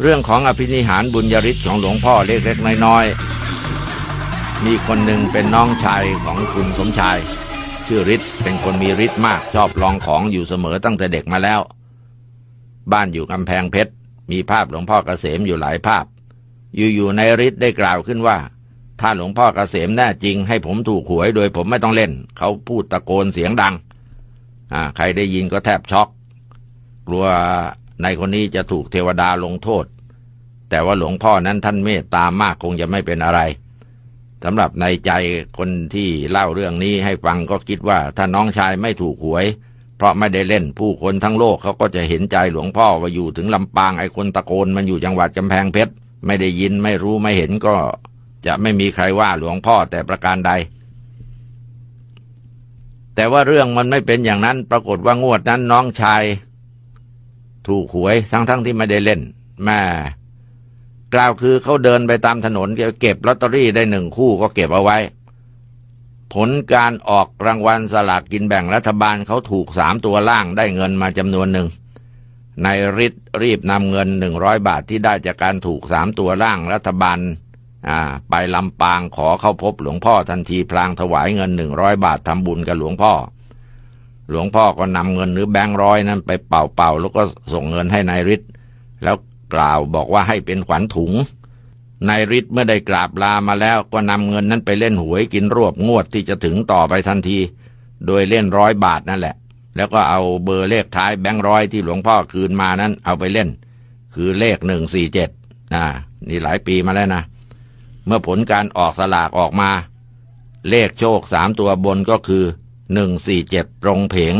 เรื่องของอภินิหารบุญยฤทธิ์ของหลวงพ่อเล็กๆน้อยๆ มีคนหนึ่งเป็นน้องชายของคุณสมชาย ชื่อฤทธิ์เป็นคนมีฤทธิ์มากชอบลองของอยู่เสมอตั้งแต่เด็กมาแล้ว บ้านอยู่กำแพงเพชร มีภาพหลวงพ่อเกษมอยู่หลายภาพ อยู่ๆในฤทธิ์ได้กล่าวขึ้นว่า ถ้าหลวงพ่อเกษมแน่จริงให้ผมถูกหวยโดยผมไม่ต้องเล่น เขาพูดตะโกนเสียงดังอ่าใครได้ยินก็แทบช็อก กลัว ในคนนี้จะถูกเทวดาลงโทษ แต่ว่าหลวงพ่อนั้นท่านเมตตามากคงจะไม่เป็นอะไรสำหรับในใจคนที่เล่าเรื่องนี้ให้ฟังก็คิดว่าถ้าน้องชายไม่ถูกหวย เพราะไม่ได้เล่นผู้คนทั้งโลกเขาก็จะเห็นใจหลวงพ่อว่าอยู่ถึงลำปางไอ้คนตะโกนมันอยู่จังหวัดกำแพงเพชรไม่ได้ยินไม่รู้ไม่เห็นก็จะไม่มีใครว่าหลวงพ่อแต่ประการใด แต่ว่าเรื่องมันไม่เป็นอย่างนั้นปรากฏว่างวดนั้นน้องชาย ถูกหวยทั้งๆทที่ไม่ได้เล่นแม่กล่าวคือเขาเดินไปตามถนนเก็บลอตเตอรี่ได้หนึ่งคู่ก็เก็บเอาไว้ ผลการออกรางวัลสลากกินแบ่งรัฐบาลเขาถูกสามตัวล่างได้เงินมาจำนวนหนึ่งนายฤทธิ์รีบนำเงินหนึ่งร้อยบาทที่ได้จากการถูกสามตัวล่างรัฐบาลไปลำปางขอเข้าพบหลวงพ่อทันทีพลางถวายเงินหนึ่งร้อยบาททำบุญกับหลวงพ่อ หลวงพ่อก็นำเงินหรือแบงค์ร้อยนั้นไปเป่าๆแล้วก็ส่งเงินให้นายฤทธิ์แล้วกล่าวบอกว่าให้เป็นขวัญถุงนายฤทธิ์เมื่อได้กราบลามาแล้วก็นำเงินนั้นไปเล่นหวยกินรวบงวดที่จะถึงต่อไปทันที โดยเล่นร้อยบาทนั่นแหละ แล้วก็เอาเบอร์เลขท้ายแบงค์ร้อยที่หลวงพ่อคืนมานั้นเอาไปเล่น คือเลขหนึ่งสี่เจ็ดนะนี่หลายปีมาแล้วนะ เมื่อผลการออกสลากออกมา เลขโชคสามตัวบนก็คือ หนึ่งสี่เจ็ดตรงเพง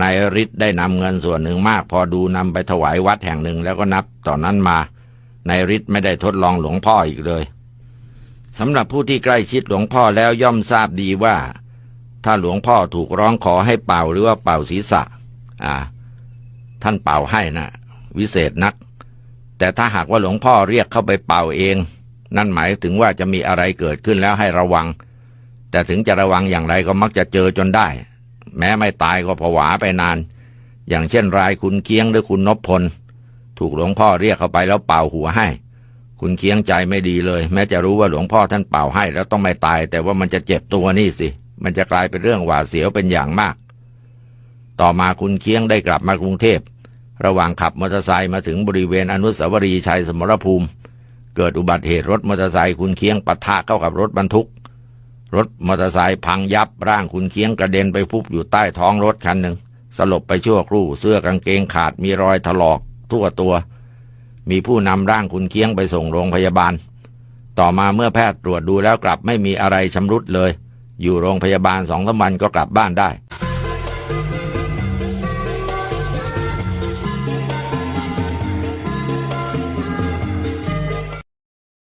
นายฤทธิ์ได้นำเงินส่วนหนึ่งมาก พอดูนำไปถวายวัดแห่งหนึ่งแล้วก็นับต่อนนั้นมานายฤทธิ์ไม่ได้ทดลองหลวงพ่ออีกเลยสำหรับผู้ที่ใกล้ชิดหลวงพ่อแล้วย่อมทราบดีว่า ถ้าหลวงพ่อถูกร้องขอให้เป่าหรือว่าเป่าศีรษะ อ่า ท่านเป่าให้นะวิเศษนัก แต่ถ้าหากว่าหลวงพ่อเรียกเข้าไปเป่าเอง นั่นหมายถึงว่าจะมีอะไรเกิดขึ้นแล้วให้ระวัง แต่ถึงจะระวังอย่างไรก็มักจะเจอจนได้ แม้ไม่ตายก็ผวาไปนาน อย่างเช่นรายคุณเคียงหรือคุณนพพล ถูกหลวงพ่อเรียกเข้าไปแล้วเป่าหัวให้ คุณเคียงใจไม่ดีเลย แม้จะรู้ว่าหลวงพ่อท่านเป่าให้ แล้วต้องไม่ตาย แต่ว่ามันจะเจ็บตัวนี่สิ มันจะกลายเป็นเรื่องหวาดเสียวเป็นอย่างมาก ต่อมาคุณเคียงได้กลับมากรุงเทพระหว่างขับมอเตอร์ไซค์มาถึงบริเวณอนุสาวรีย์ชัยสมรภูมิ เกิดอุบัติเหตุรถมอเตอร์ไซค์คุณเคียงปะทะเข้ากับรถบรรทุก รถมอเตอร์ไซค์พังยับร่างคุณเคียงกระเด็นไปฟุบอยู่ใต้ท้องรถคันหนึ่ง สลบไปชั่วครู่เสื้อกางเกงขาดมีรอยถลอกทั่วตัว มีผู้นำร่างคุณเคียงไปส่งโรงพยาบาล ต่อมาเมื่อแพทย์ตรวจดูแล้วกลับไม่มีอะไรชำรุดเลย อยู่โรงพยาบาลสองสามวันก็กลับบ้านได้